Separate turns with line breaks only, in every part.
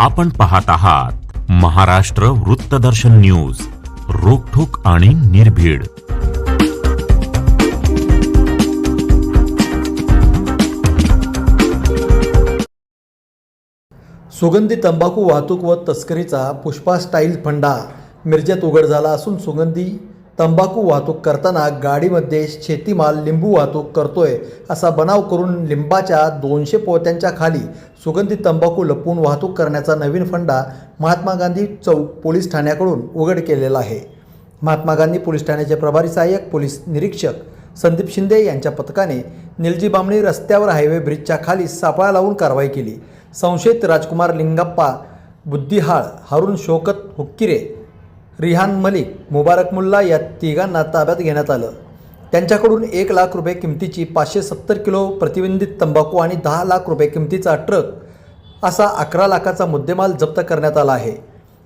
आपण पाहत आहात महाराष्ट्र वृत्तदर्शन न्यूज रोखोक आणि निर्भीड.
सुगंधी तंबाखू वाहतूक व तस्करीचा पुष्पा स्टाईल फंडा मिरजेत उघड झाला असून सुगंधी तंबाखू वाहतूक करताना गाडीमध्ये शेतीमाल लिंबू वाहतूक करतोय असा बनाव करून लिंबाच्या दोनशे पोत्यांच्या खाली सुगंधी तंबाखू लपवून वाहतूक करण्याचा नवीन फंडा महात्मा गांधी चौक पोलीस ठाण्याकडून उघड केलेला आहे. महात्मा गांधी पोलीस ठाण्याचे प्रभारी सहाय्यक पोलीस निरीक्षक संदीप शिंदे यांच्या पथकाने निलजी बामणी रस्त्यावर हायवे ब्रिजच्या खाली सापळा लावून कारवाई केली. संशयित राजकुमार लिंगप्पा बुद्धिहाळ हारून शोकत हुक्किरे रिहान मलिक मुबारक मुल्ला या तिघांना ताब्यात घेण्यात आलं. त्यांच्याकडून एक लाख रुपये किमतीची पाचशे सत्तर किलो प्रतिबंधित तंबाखू आणि दहा लाख रुपये किमतीचा ट्रक असा अकरा लाखाचा मुद्देमाल जप्त करण्यात आला आहे.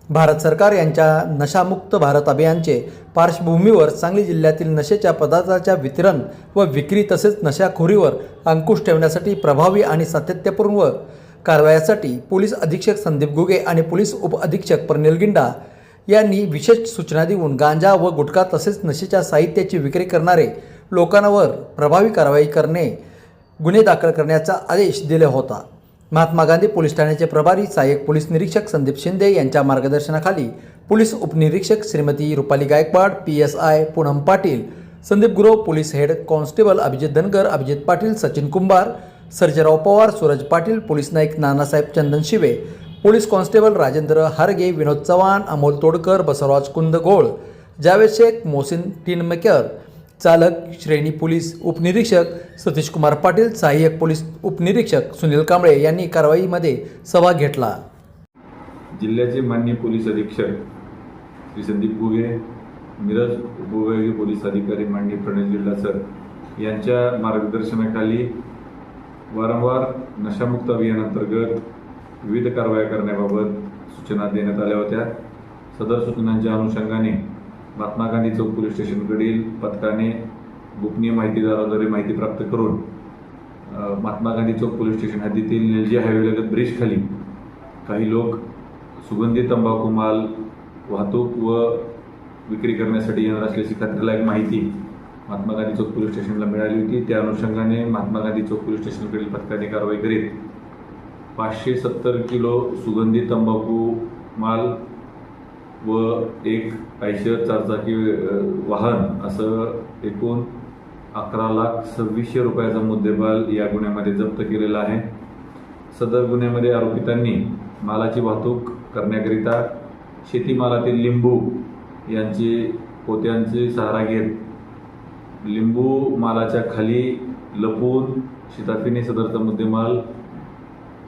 भारत सरकार यांच्या नशामुक्त भारत अभियानचे पार्श्वभूमीवर सांगली जिल्ह्यातील नशेच्या पदार्थाच्या वितरण व विक्री तसेच नशाखोरीवर अंकुश ठेवण्यासाठी प्रभावी आणि सातत्यपूर्ण कारवायासाठी पोलीस अधीक्षक संदीप गुगे आणि पोलीस उपअधीक्षक प्रनिल गिंडा यांनी विशेष सूचना देऊन गांजा व गुटखा तसेच नशेच्या साहित्याची विक्री करणारे लोकांवर प्रभावी कारवाई करणे गुन्हे दाखल करण्याचा आदेश दिला होता. महात्मा गांधी पोलीस ठाण्याचे प्रभारी सहाय्यक पोलीस निरीक्षक संदीप शिंदे यांच्या मार्गदर्शनाखाली पोलीस उपनिरीक्षक Shrimati Rupali Gaikwad P S I Poonam Patil Sandeep Gurav police head constable Abhijit Dhangar Abhijit Patil Sachin Kumbhar Sarjerao Pawar Suraj Patil police Naik Nanasaheb Chandan Shive police constable Rajendra Harge Vinod Chavan Amol Todkar Basavaraj Kundgol Javed Shaikh Mohsin Tinmaker चालक श्रेणी police उपनिरीक्षक सतीश कुमार पाटील सहाय्यक police उपनिरीक्षक सुनील कांबळे यांनी कारवाईमध्ये सहभाग घेतला.
जिल्ह्याचे मान्य पोलीस अधीक्षक श्री संदीप गुगे मिरज उपविभागीय पोलीस अधिकारी माननीय प्रणय जिल्हा सर यांच्या मार्गदर्शनाखाली वारंवार नशामुक्त अभियानांतर्गत विविध कारवाया करण्याबाबत सूचना देण्यात आल्या होत्या. सदर सूचनांच्या अनुषंगाने महात्मा गांधी चौक पोलीस स्टेशनकडील पथकाने गोपनीय माहितीदाराद्वारे माहिती प्राप्त करून महात्मा गांधी चौक पोलीस स्टेशन हद्दीतील निलजी हायवेलगत ब्रिजखाली काही लोक सुगंधी तंबाखू माल वाहतूक व विक्री करण्यासाठी येणार असल्याची खात्रीलायक माहिती महात्मा गांधी चौक पोलीस स्टेशनला मिळाली होती. त्या अनुषंगाने महात्मा गांधी चौक पोलीस स्टेशनकडील पथकाने कारवाई करीत पाचशे सत्तर किलो सुगंधी तंबाखू माल व एक आयशर चारचाकी वाहन असं एकूण अकरा लाख सव्वीसशे रुपयाचा मुद्देमाल या गुन्ह्यामध्ये जप्त केलेला आहे. सदर गुन्ह्यामध्ये आरोपितांनी मालाची वाहतूक करण्याकरिता शेतीमालातील लिंबू यांची पोत्यांचे सहारा घेत लिंबू मालाच्या खाली लपवून शिताफीने सदरचा मुद्देमाल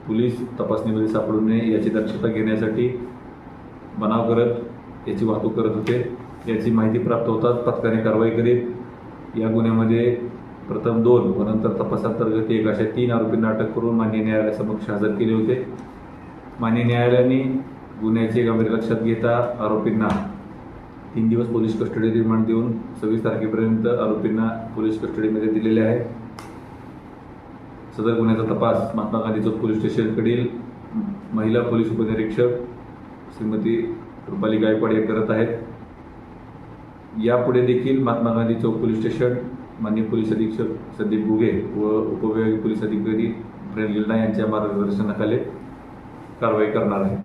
पोलीस तपासणीमध्ये सापडू नये याची दक्षता घेण्यासाठी बनाव करत याची वाहतूक करत होते. याची माहिती प्राप्त होताच पथकाने कारवाई करीत. या गुन्ह्यामध्ये प्रथम दोन व नंतर तपासांतर्गत एक अशा तीन आरोपींना अटक करून मान्य न्यायालयासमक्ष हजर केले होते. मान्य न्यायालयाने गुन्ह्याचे गंभीर लक्षात घेता आरोपींना तीन दिवस पोलीस कस्टडी रिमांड देऊन सव्वीस तारखेपर्यंत आरोपींना पोलीस कस्टडीमध्ये दिलेले आहे. सदर गुन्ह्याचा तपास महात्मा गांधी चौक पोलीस स्टेशनकडील महिला पोलीस उपनिरीक्षक श्रीमती रुपाली गायकवाड हे करत आहेत. यापुढे देखील महात्मा गांधी चौक पोलीस स्टेशन माननीय पोलीस अधीक्षक संदीप गुगे व उपविभागीय पोलीस अधिकारी प्रेम गिल्डा यांच्या मार्गदर्शनाखाली कारवाई करणार आहे